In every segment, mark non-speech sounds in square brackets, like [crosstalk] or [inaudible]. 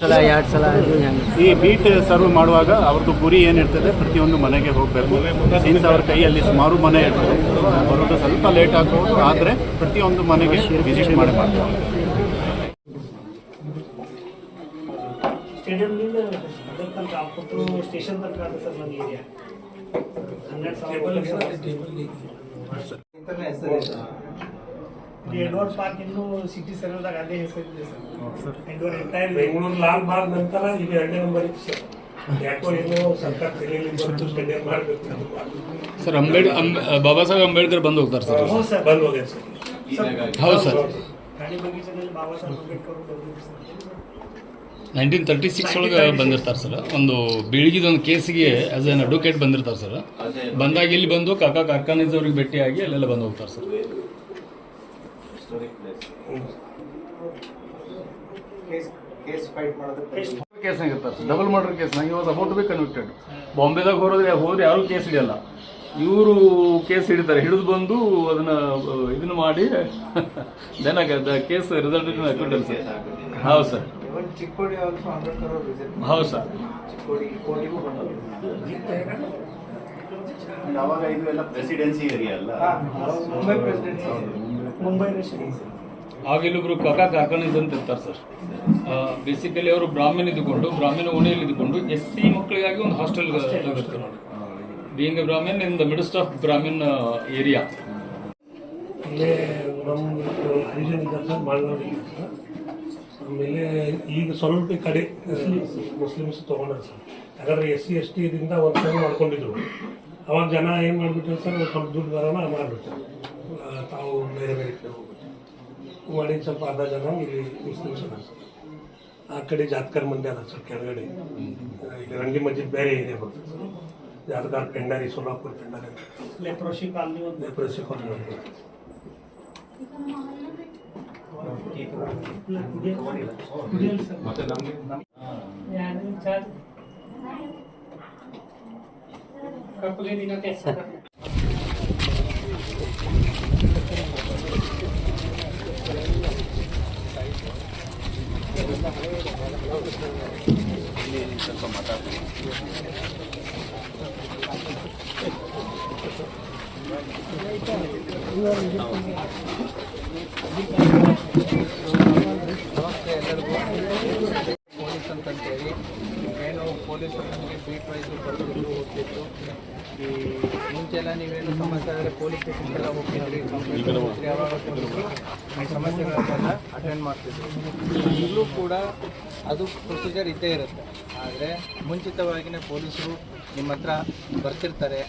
ಸಲ ಎರಡು ಸಲ ಈ ಬೀಟ್ ಸರ್ವ್ ಮಾಡುವಾಗ ಅವ್ರದ್ದು ಗುರಿ ಏನಿರ್ತದೆ ಪ್ರತಿಯೊಂದು ಮನೆಗೆ ಹೋಗಬೇಕು. ಸೀನ್ಸ್ ಅವ್ರ ಕೈಯಲ್ಲಿ ಸುಮಾರು ಮನೆ ಇರ್ತದೆ. ಬರೋದು ಸ್ವಲ್ಪ ಲೇಟ್ ಆಗ್ಬೋದು ಆದರೆ ಪ್ರತಿಯೊಂದು ಮನೆಗೆ ವಿಸಿಟ್ ಮಾಡಿ ಮಾಡ್ತಾರೆ ಸ್ಟೇಡಿಯಂನಿಂದ ಅದರ ತನಕ ಪುತ್ತೂರು ಸ್ಟೇಷನ್ ತನಕ ಆಗುತ್ತೆ ಸರ್ ನನ್ನ ಏರಿಯಾ? ಹನ್ನೆರಡು ಸಾವಿರ ಎಡ್ವರ್ಡ್ ಪಾರ್ಕ್ ಇನ್ನು ಸಿಟಿ ಸರ್ಕಲ್ದಾಗ ಅದೇ ಹೆಸರಿದೆ ಸರ್. ಎಡ್ವರ್ಡ್ ಎಂಟೈರ್ ಬೆಂಗಳೂರು ಲಾಲ್ ಬಾರ್ ನಂತರ ಇದು ಎರಡನೇ ನಂಬರ್ ಇತ್ತು ಸರ್. ಯಾಕೋ ಏನೋ ಸರ್ಕಾರ ತಲೆಯಲ್ಲಿ ಬಂತು ಸ್ಟೇಡಿಯಂ ಮಾಡಬೇಕು ಸರ್ ಅಂಬೇಡ್ ಅಂಬ್ ಬಾಬಾ ಸಾಹೇಬ್ ಅಂಬೇಡ್ಕರ್ ಬಂದು ಹೋಗ್ತಾರೆ ಸರ್. ಹೌದು ಸರ್ ಬಂದ್ ಹೋಗ್ಯದ ಸರ್. ಹೌದು ಸರ್. ಗಾಡಿ ಬಗೀಚದಲ್ಲಿ Baba Saheb Ambedkar nineteen thirty six ಒಳಗೆ ಬಂದಿರ್ತಾರೆ ಸರ್. ಒಂದು ಬೀಳಿಗಿದೊಂದು ಕೇಸಿಗೆ ಆಸ್ ಎನ್ ಅಡ್ವೊಕೇಟ್ ಬಂದಿರ್ತಾರೆ ಸರ್. ಬಂದಾಗ ಇಲ್ಲಿ ಬಂದು ಕಾಕಾ ಕಾರ್ಖಾನೆದವ್ರಿಗೆ ಅವ್ರಿಗೆ ಭೇಟಿಯಾಗಿ ಅಲ್ಲೆಲ್ಲ ಬಂದು ಹೋಗ್ತಾರೆ ಸರ್. ಕೇಸ್ನಾಗ ಇರ್ತಾರೆ ಸರ್ ಡಬಲ್ ಮರ್ಡರ್ ಕೇಸ್ನಾಗ ಇವಾಗ ಅಬೌಟ್ ಬಿ ಕನ್ವಿಕ್ಟೆಡ್ ಬಾಂಬೆದಾಗ ಹೋದ್ರೆ ಹೋದ್ರೆ ಯಾರೂ ಕೇಸ್ ಹಿಡಿಯಲ್ಲ. ಇವರು ಕೇಸ್ ಹಿಡಿತಾರೆ. ಹಿಡಿದು ಬಂದು ಅದನ್ನ ಇದನ್ನ ಮಾಡಿ [laughs] then case result acquittal sir. ಹೌದು ಸರ್. ಹೌದು ಸರ್. ಯಾವಾಗ ಇದು ಎಲ್ಲ ಪ್ರೆಸಿಡೆನ್ಸಿ ಏರಿಯಾ ಅಲ್ಲ? ಮುಂಬೈ ಪ್ರೆಸಿಡೆನ್ಸಿ ಮುಂಬೈ ರೆಸಿಡೆನ್ಸಿ ಆಗ ಇಲ್ಲೊಬ್ರು ಕಕಾ ಕಾರ್ಖಾನೇಜ್ ಅಂತ ಇರ್ತಾರೆ ಸರ್ ಬೇಸಿಕಲಿ ಅವರು ಬ್ರಾಹ್ಮಣ ಇದ್ದುಕೊಂಡು ಬ್ರಾಹ್ಮಣ ಓಣಿಯಲ್ಲಿ ಇದ್ದುಕೊಂಡು ಎಸ್ ಸಿ ಮಕ್ಕಳಿಗಾಗಿ ಒಂದು ಹಾಸ್ಟೆಲ್ ಇರುತ್ತೆ ನೋಡಿ being a Brahmin in the midst of Brahmin area ಆಮೇಲೆ ಈಗ ಸ್ವಲ್ಪ ಕಡೆ ಮುಸ್ಲಿಮ್ಸ್ ತೊಗೊಂಡ್ರೆ ಸರ್. ಯಾಕಂದ್ರೆ ಎಸ್ ಸಿ ಎಸ್ ಟಿ ಇದರಿಂದ ಒಂದು ಸಲ ಮಾಡ್ಕೊಂಡಿದ್ರು. ಅವಾಗ ಜನ ಏನು ಮಾಡಿಬಿಟ್ರು ಸರ್ ಸ್ವಲ್ಪ ದುಡ್ಡು ಬರೋಣ ಮಾಡಿಬಿಟ್ರು ಆ, ತಾವು ಬೇರೆ ಬೇರೆ ಕಡೆ ಹೋಗ್ಬಿಟ್ಟು ಮಾಡಿ ಸ್ವಲ್ಪ ಅರ್ಧ ಜನ ಇಲ್ಲಿ ಮುಸ್ಲಿಮ್ಸ್ ಅದ ಸರ್ ಆ ಕಡೆ ಜಾತ್ಕರ್ ಮಂದಿ ಅದ ಸರ್ ಕೆಳಗಡೆ ಇಲ್ಲಿ ರಂಗಿ ಮಸ್ಜಿದ್ ಬೇರೆ ಏರಿಯಾ ಬರ್ತದೆ ಸರ್ ಜಾತ್ಕಾರ್ ಪೆಂಡಾರಿ ಸೋಲಾಪುರ ಪೆಂಡಾರಿ ಅಂತ ಲೆಪ್ರೋಶಿ ಕಾಲನಿ ಒಂದು ಲೆಪ್ರಸಿ ಕಾಲೋನಿ ಅಂತ. ಕುಡಿಯಲ್ಲ ಸರ್ ಯಾರು ಚಾರ್ಜ್ ಕಪ್ಪಗೆ ದಿನಕ್ಕೆ ನಮಸ್ತೆ ಎಲ್ಲರಿಗೂ ಪೊಲೀಸ್ ಅಂತಂತೇಳಿ ಏನು ಪೊಲೀಸರು ನಮಗೆ ಬೀಟ್ ವೈಸ್ ಹೋಗ್ತಿತ್ತು ಈ ಮುಂಚೆಲ್ಲ ನೀವೇನು ಸಮಸ್ಯೆ ಆದರೆ ಪೊಲೀಸ್ ಸ್ಟೇಷನ್ಗೆಲ್ಲ ಹೋಗ್ತಿದ್ರಿ. ಕಂಪ್ಲೇಂಟ್ ಯಾವಾಗ ಈ ಸಮಸ್ಯೆಗಳನ್ನೆಲ್ಲ ಅಟೆಂಡ್ ಮಾಡ್ತಿದ್ರು ಈಗಲೂ ಕೂಡ ಅದು ಪ್ರೊಸೀಜರ್ ಇದ್ದೇ ಇರುತ್ತೆ. ಆದರೆ ಮುಂಚಿತವಾಗಿಯೇ ಪೊಲೀಸರು ನಿಮ್ಮ ಹತ್ರ ಬರ್ತಿರ್ತಾರೆ.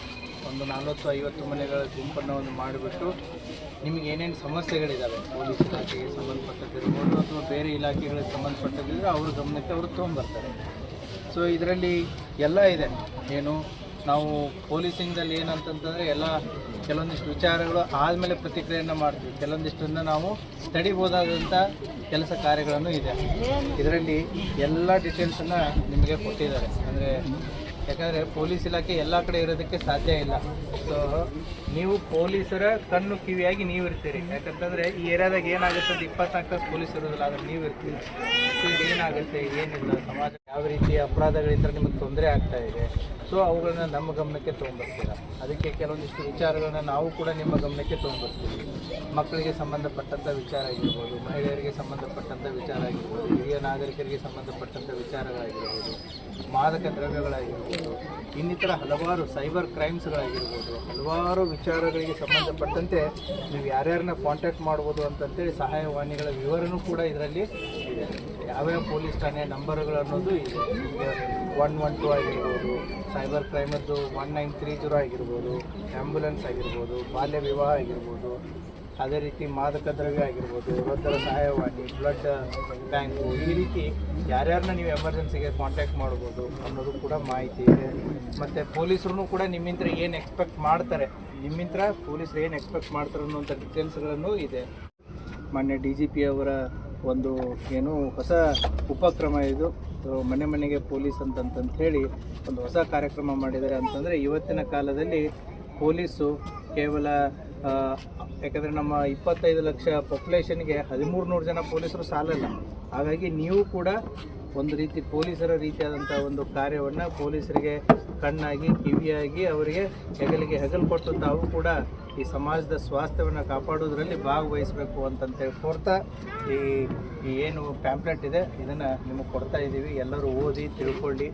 ಒಂದು ನಲ್ವತ್ತು ಐವತ್ತು ಮನೆಗಳ ಗುಂಪನ್ನು ಒಂದು ಮಾಡಿಬಿಟ್ಟು ನಿಮಗೆ ಏನೇನು ಸಮಸ್ಯೆಗಳಿದ್ದಾವೆ ಪೊಲೀಸ್ ಇಲಾಖೆಗೆ ಸಂಬಂಧಪಟ್ಟದ್ದಿರ್ಬೋದು ಅಥವಾ ಬೇರೆ ಇಲಾಖೆಗಳಿಗೆ ಸಂಬಂಧಪಟ್ಟದ್ದಿದ್ರೆ ಅವರು ಗಮನಕ್ಕೆ ಅವರು ತೊಗೊಂಬರ್ತಾರೆ ಸೊ ಇದರಲ್ಲಿ ಎಲ್ಲ ಇದೆ. ಏನು, ನಾವು ಪೊಲೀಸಿಂಗಲ್ಲಿ ಏನಂತಂತಂದರೆ ಎಲ್ಲ ಕೆಲವೊಂದಿಷ್ಟು ವಿಚಾರಗಳು ಆದಮೇಲೆ ಪ್ರತಿಕ್ರಿಯೆಯನ್ನು ಮಾಡ್ತೀವಿ. ಕೆಲವೊಂದಿಷ್ಟನ್ನು ನಾವು ತಡಿಬೋದಾದಂಥ ಕೆಲಸ ಕಾರ್ಯಗಳನ್ನು ಇದೆ. ಇದರಲ್ಲಿ ಎಲ್ಲ ಡೀಟೇಲ್ಸನ್ನು ನಿಮಗೆ ಕೊಟ್ಟಿದ್ದಾರೆ. ಅಂದರೆ ಯಾಕಂದರೆ ಪೊಲೀಸ್ ಇಲಾಖೆ ಎಲ್ಲ ಕಡೆ ಇರೋದಕ್ಕೆ ಸಾಧ್ಯ ಇಲ್ಲ. ಸೊ ನೀವು ಪೊಲೀಸರ ಕಣ್ಣು ಕಿವಿಯಾಗಿ ನೀವು ಇರ್ತೀರಿ. ಯಾಕಂತಂದರೆ ಈ ಏರಿಯಾದಾಗ ಏನಾಗುತ್ತೆ ಅಂತ ಇಪ್ಪತ್ನಾಲ್ಕು ತಾಸು ಪೊಲೀಸ್ ಇರೋದಿಲ್ಲ, ಆದರೆ ನೀವು ಇರ್ತೀರಿ. ಸೊ ಏನಾಗುತ್ತೆ, ಏನಿಲ್ಲ. ಸಮಾಜ ಯಾವ ರೀತಿ ಅಪರಾಧಗಳಿಂದ ನಿಮಗೆ ತೊಂದರೆ ಆಗ್ತಾ ಇದೆ. ಸೊ ಅವುಗಳನ್ನ ನಮ್ಮ ಗಮನಕ್ಕೆ ತೊಗೊಂಡ್ಬರ್ತೀರ? ಅದಕ್ಕೆ ಕೆಲವೊಂದಿಷ್ಟು ವಿಚಾರಗಳನ್ನ ನಾವು ಕೂಡ ನಿಮ್ಮ ಗಮನಕ್ಕೆ ತೊಗೊಂಡ್ಬರ್ತೀವಿ. ಮಕ್ಕಳಿಗೆ ಸಂಬಂಧಪಟ್ಟಂಥ ವಿಚಾರ ಆಗಿರ್ಬೋದು, ಮಹಿಳೆಯರಿಗೆ ಸಂಬಂಧಪಟ್ಟಂಥ ವಿಚಾರ ಆಗಿರ್ಬೋದು, ಹಿರಿಯ ನಾಗರಿಕರಿಗೆ ಸಂಬಂಧಪಟ್ಟಂಥ ವಿಚಾರಗಳಾಗಿರ್ಬೋದು, ಮಾದಕ ದ್ರವ್ಯಗಳಾಗಿರ್ಬೋದು. ಇನ್ನಿತರ ಹಲವಾರು ಸೈಬರ್ ಕ್ರೈಮ್ಸ್ಗಳಾಗಿರ್ಬೋದು, ಹಲವಾರು ವಿಚಾರಗಳಿಗೆ ಸಂಬಂಧಪಟ್ಟಂತೆ ನೀವು ಯಾರ್ಯಾರನ್ನ ಕಾಂಟ್ಯಾಕ್ಟ್ ಮಾಡ್ಬೋದು ಅಂತಂತೇಳಿ ಸಹಾಯವಾಣಿಗಳ ವಿವರನೂ ಕೂಡ ಇದರಲ್ಲಿ ಇದೆ. ಯಾವ್ಯಾವ ಪೊಲೀಸ್ ಠಾಣೆಯ ನಂಬರ್ಗಳು ಅನ್ನೋದು ಇದೆ. ಒನ್ ಒನ್ ಟು ಆಗಿರ್ಬೋದು, ಸೈಬರ್ ಕ್ರೈಮದ್ದು ಒನ್ ನೈನ್ ತ್ರೀ ಜೀರೋ ಆಗಿರ್ಬೋದು, ಆ್ಯಂಬುಲೆನ್ಸ್ ಆಗಿರ್ಬೋದು, ಬಾಲ್ಯ ವಿವಾಹ ಆಗಿರ್ಬೋದು ಅದೇ ರೀತಿ ಮಾದಕ ದ್ರವ್ಯ ಆಗಿರ್ಬೋದು, ವೃದ್ಧರ ಸಹಾಯವಾಣಿ ಬ್ಲಡ್ ಬ್ಯಾಂಕು ಈ ರೀತಿ ಯಾರ್ಯಾರನ್ನ ನೀವು ಎಮರ್ಜೆನ್ಸಿಗೆ ಕಾಂಟ್ಯಾಕ್ಟ್ ಮಾಡ್ಬೋದು ಅನ್ನೋದು ಕೂಡ ಮಾಹಿತಿ ಇದೆ. ಮತ್ತು ಪೊಲೀಸರು ಕೂಡ ನಿಮ್ಮಿಂದ ಏನು ಎಕ್ಸ್ಪೆಕ್ಟ್ ಮಾಡ್ತಾರೆ ನಿಮ್ಮಿಂದ ಪೊಲೀಸರು ಏನು ಎಕ್ಸ್ಪೆಕ್ಟ್ ಮಾಡ್ತಾರೆ ಅನ್ನೋಂಥ ಡೀಟೇಲ್ಸ್ಗಳನ್ನು ಇದೆ. ಮೊನ್ನೆ ಡಿ ಜಿ ಪಿ ಅವರ ಒಂದು ಏನು ಹೊಸ ಉಪಕ್ರಮ ಇದು. ಮನೆ ಮನೆಗೆ ಪೊಲೀಸ್ ಅಂತಂತಂತ ಹೇಳಿ ಒಂದು ಹೊಸ ಕಾರ್ಯಕ್ರಮ ಮಾಡಿದ್ದಾರೆ ಅಂತಂದರೆ ಇವತ್ತಿನ ಕಾಲದಲ್ಲಿ ಪೊಲೀಸು ಕೇವಲ ಯಾಕಂದರೆ ನಮ್ಮ ಇಪ್ಪತ್ತೈದು ಲಕ್ಷ ಪಾಪ್ಯುಲೇಷನ್ಗೆ ಹದಿಮೂರು ನೂರು ಜನ ಪೊಲೀಸರು ಸಾಲಲ್ಲ. ಹಾಗಾಗಿ ನೀವು ಕೂಡ ಒಂದು ರೀತಿ ಪೊಲೀಸರ ರೀತಿಯಾದಂಥ ಒಂದು ಕಾರ್ಯವನ್ನು ಪೊಲೀಸರಿಗೆ ಕಣ್ಣಾಗಿ, ಕಿವಿಯಾಗಿ ಅವರಿಗೆ ಹೆಗಲಿಗೆ ಹೆಗಲು ಕೊಟ್ಟು ತಾವು ಕೂಡ ಈ ಸಮಾಜದ ಸ್ವಾಸ್ಥ್ಯವನ್ನು ಕಾಪಾಡೋದ್ರಲ್ಲಿ ಭಾಗವಹಿಸಬೇಕು ಅಂತಂತೇಳಿ ಕೋರ್ತಾ ಈ ಏನು ಪ್ಯಾಂಪ್ಲೆಟ್ ಇದೆ, ಇದನ್ನು ನಿಮಗೆ ಕೊಡ್ತಾ ಇದ್ದೀವಿ ಎಲ್ಲರೂ ಓದಿ, ತಿಳ್ಕೊಳ್ಳಿ.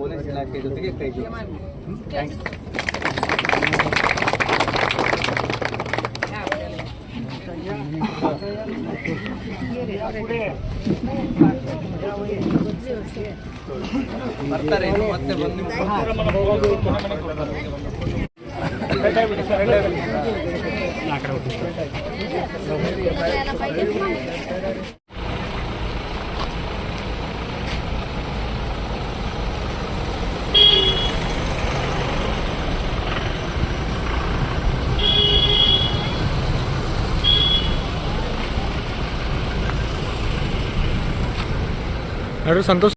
ಪೊಲೀಸ್ ಇಲಾಖೆ ಜೊತೆಗೆ ಕೈ ಥ್ಯಾಂಕ್ ಯು ಬರ್ತಾರೆ ಮತ್ತೆ ಬಂದು Mario Santos.